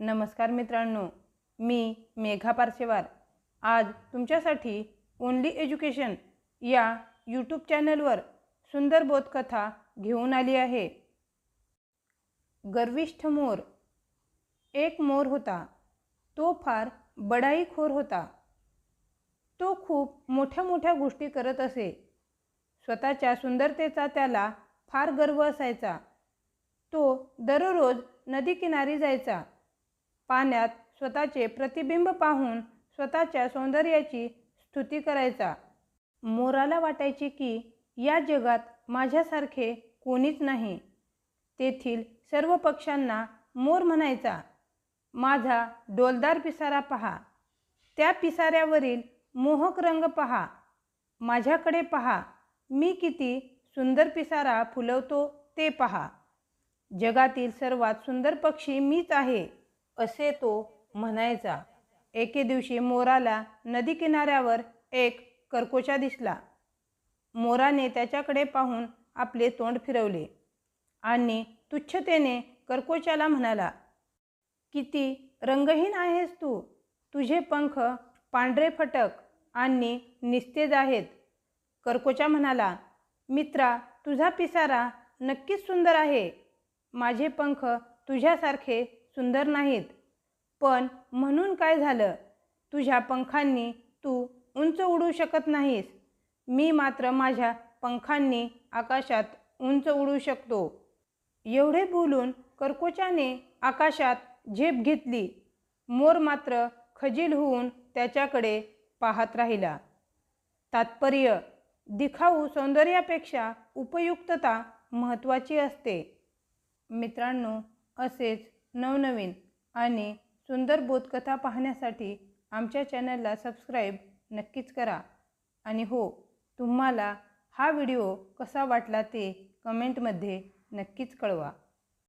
नमस्कार मित्रांनो मी मेघा पार्शेवार आज तुमच्यासाठी ओनली एज्युकेशन या यूट्यूब चॅनलवर सुंदर बोधकथा घेऊन आली आहे. गर्विष्ठ मोर. एक मोर होता. तो फार बडाईखोर होता. तो खूप मोठ्या मोठ्या गोष्टी करत असे. स्वतःच्या सुंदरतेचा त्याला फार गर्व असायचा. तो दररोज नदीकिनारी जायचा. पाण्यात स्वतःचे प्रतिबिंब पाहून स्वतःच्या सौंदर्याची स्तुती करायचा. मोराला वाटायचे की या जगात माझ्यासारखे कोणीच नाही. तेथील सर्व पक्ष्यांना मोर म्हणायचा माझा डोलदार पिसारा पहा. त्या पिसाऱ्यावरील मोहक रंग पहा. माझ्याकडे पहा. मी किती सुंदर पिसारा फुलवतो ते पहा. जगातील सर्वात सुंदर पक्षी मीच आहे. असे तो म्हणायचा. एके दिवशी मोराला नदी किनाऱ्यावर एक करकोचा दिसला. मोराने त्याच्याकडे पाहून आपले तोंड फिरवले आणि तुच्छतेने कर्कोचाला म्हणाला किती रंगहीन आहेस तू. तुझे पंख पांढरे फटक आणि निस्तेज आहेत. करकोचा म्हणाला मित्रा तुझा पिसारा नक्कीच सुंदर आहे. माझे पंख तुझ्यासारखे सुंदर नाहीत. पण म्हणून काय झालं? तुझ्या पंखांनी तू उंच उडू शकत नाहीस. मी मात्र माझ्या पंखांनी आकाशात उंच उडू शकतो. एवढे बोलून कर्कोचाने आकाशात झेप घेतली. मोर मात्र खजील होऊन त्याच्याकडे पाहत राहिला. तात्पर्य दिखाऊ सौंदर्यापेक्षा उपयुक्तता महत्त्वाची असते. मित्रांनो असेच नवनवीन आणि सुंदर बोधकथा पाहण्यासाठी आमच्या चॅनलला सबस्क्राईब नक्कीच करा. आणि हो तुम्हाला हा व्हिडिओ कसा वाटला ते कमेंटमध्ये नक्कीच कळवा.